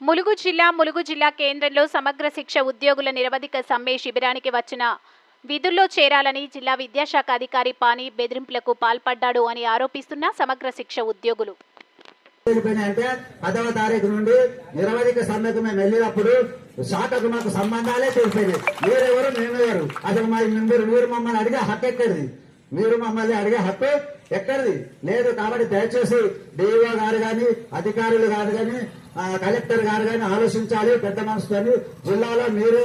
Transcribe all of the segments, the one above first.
ములుగు జిల్లా ములుగు జిల్లా కేంద్రంలో సమగ్ర శిక్ష ఉద్యోగుల నిరవధిక సమ్మె శిబిరానికి వచ్చిన విధుల్లో చేరాలని జిల్లా విద్యాశాఖ అధికారి పాని బెదిరింపులకు పాల్పడ్డాడు అని ఆరోపిస్తున్న సమగ్ర శిక్ష ఉద్యోగులు. అంటే పదవ తారీఖు నుండి నిరవధిక సమ్మెకు మేము వెళ్ళినప్పుడు శాఖకు మాకు సంబంధాలే తెలిసేది మీరెవరు మేమెవరు? అసలు మరి మీరు మీరు మమ్మల్ని అడిగే హక్కు ఎక్కడిది? మీరు మమ్మల్ని అడిగే హక్కు ఎక్కడిది? లేదు కాబట్టి దయచేసి డిఓ గారు కానీ అధికారులు గారు కానీ కలెక్టర్ గారు కానీ ఆలోచించాలి పెద్ద మనసుకొని జిల్లాలో మీరే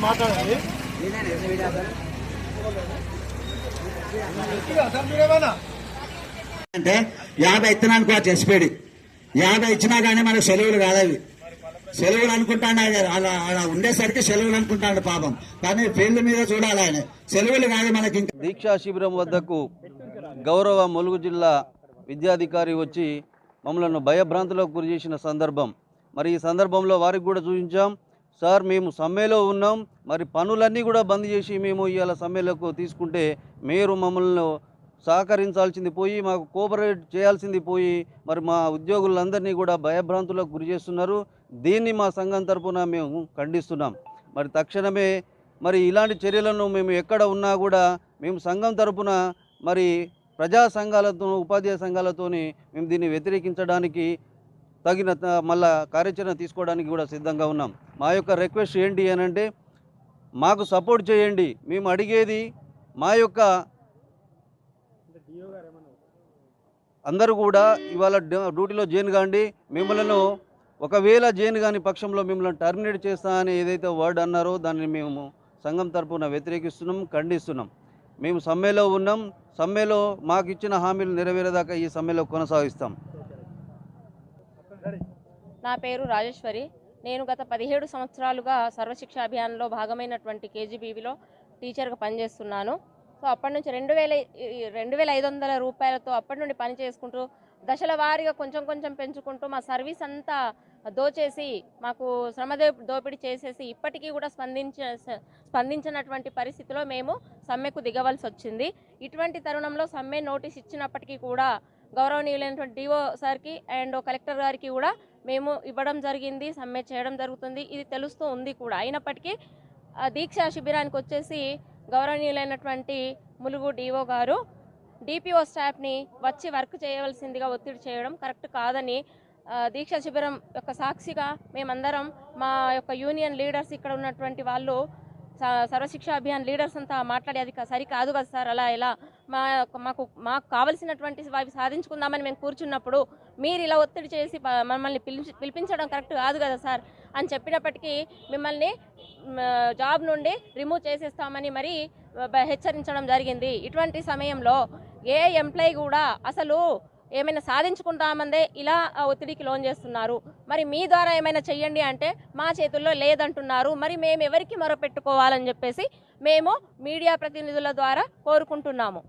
మాట్లాడాలి. అంటే యాభై ఇత్తనానికి కూడా ఎస్పీడి యాభై ఇచ్చినా కానీ మనకు సెలవులు కాదవి సెలవులు అనుకుంటాడు ఆయన. అలా అలా ఉండేసరికి సెలవులు అనుకుంటాడు పాపం. కానీ ఫీల్డ్ మీద చూడాలి ఆయన. సెలవులు కాదు మనకి దీక్షా శిబిరం వద్దకు గౌరవ ములుగు జిల్లా విద్యాధికారి వచ్చి మమ్మల్ని భయభ్రాంతులకు గురి చేసిన సందర్భం. మరి ఈ సందర్భంలో వారికి కూడా చూపించాం. సార్ మేము సమ్మెలో ఉన్నాం. మరి పనులన్నీ కూడా బంద్ చేసి మేము ఇవాళ సమ్మెలకు తీసుకుంటే మీరు మమ్మల్ని సహకరించాల్సింది పోయి మాకు కోఆపరేట్ చేయాల్సింది పోయి మరి మా ఉద్యోగులందరినీ కూడా భయభ్రాంతులకు గురి చేస్తున్నారు. దీన్ని మా సంఘం తరపున మేము ఖండిస్తున్నాం. మరి తక్షణమే మరి ఇలాంటి చర్యలను మేము ఎక్కడ ఉన్నా కూడా మేము సంఘం తరపున మరి ప్రజా సంఘాలతో ఉపాధ్యాయ సంఘాలతోని మేము దీన్ని వ్యతిరేకించడానికి తగిన త- మళ్ళా కార్యాచరణ తీసుకోవడానికి కూడా సిద్ధంగా ఉన్నాం. మా యొక్క రిక్వెస్ట్ ఏంటి అని అంటే మాకు సపోర్ట్ చేయండి. మేము అడిగేది మా యొక్క అందరూ కూడా ఇవాళ డ్యూ- డ్యూటీలో జైన్ కాండి. మిమ్మల్ని ఒకవేళ జైన్ కాని పక్షంలో మిమ్మల్ని టర్మినేట్ చేస్తా అని ఏదైతే వర్డ్ అన్నారో దాన్ని మేము సంఘం తరపున వ్యతిరేకిస్తున్నాం ఖండిస్తున్నాం. మేము సమ్మెలో ఉన్నాం. సమ్మెలో మాకు ఇచ్చిన హామీలు నెరవేరేదాకా ఈ సమ్మెలో కొనసాగిస్తాం. నా పేరు రాజేశ్వరి. నేను గత పదిహేడు సంవత్సరాలుగా సర్వశిక్ష అభియాన్లో భాగమైనటువంటి కేజీబీవీలో టీచర్గా పనిచేస్తున్నాను. సో అప్పటి నుంచి రెండు వేల రెండు వేల ఐదు వందల రూపాయలతో అప్పటి నుండి పని చేసుకుంటూ దశల వారీగా కొంచెం కొంచెం పెంచుకుంటూ మా సర్వీస్ అంతా దోచేసి మాకు శ్రమ దోపిడీ చేసేసి ఇప్పటికీ కూడా స్పందించ స్పందించినటువంటి పరిస్థితిలో మేము సమ్మెకు దిగవలసి వచ్చింది. ఇటువంటి తరుణంలో సమ్మె నోటీస్ ఇచ్చినప్పటికీ కూడా గౌరవనీయులైనటువంటి డిఓ సార్కి అండ్ కలెక్టర్ గారికి కూడా మేము ఇవ్వడం జరిగింది సమ్మె చేయడం జరుగుతుంది. ఇది తెలుస్తూ ఉంది కూడా. అయినప్పటికీ దీక్షా శిబిరానికి వచ్చేసి గౌరవనీయులైనటువంటి ములుగు డిఓ గారు డిపిఓ స్టాఫ్ని వచ్చి వర్క్ చేయవలసిందిగా ఒత్తిడి చేయడం కరెక్ట్ కాదని దీక్ష దీక్షా శిబిరం యొక్క సాక్షిగా మేమందరం మా యొక్క యూనియన్ లీడర్స్ ఇక్కడ ఉన్నటువంటి వాళ్ళు స- సర్వశిక్ష అభియాన్ లీడర్స్ అంతా మాట్లాడి అది సరికాదు కదా సార్ అలా ఇలా మా మాకు మాకు కావలసినటువంటి అవి సాధించుకుందామని మేము కూర్చున్నప్పుడు మీరు ఇలా ఒత్తిడి చేసి మమ్మల్ని పిలిచి పిలిపించడం కరెక్ట్ కాదు కదా సార్ అని చెప్పినప్పటికీ మిమ్మల్ని జాబ్ నుండి రిమూవ్ చేసేస్తామని మరి హెచ్చరించడం జరిగింది. ఇటువంటి సమయంలో ఏ ఎంప్లాయీ కూడా అసలు ఏమైనా సాధించుకుంటామందే ఇలా ఆ ఒత్తిడికి లోన్ చేస్తున్నారు. మరి మీ ద్వారా ఏమైనా చెయ్యండి అంటే మా చేతుల్లో లేదంటున్నారు. మరి మేము ఎవరికి మొరపెట్టుకోవాలని చెప్పేసి మేము మీడియా ప్రతినిధుల ద్వారా కోరుకుంటున్నాము.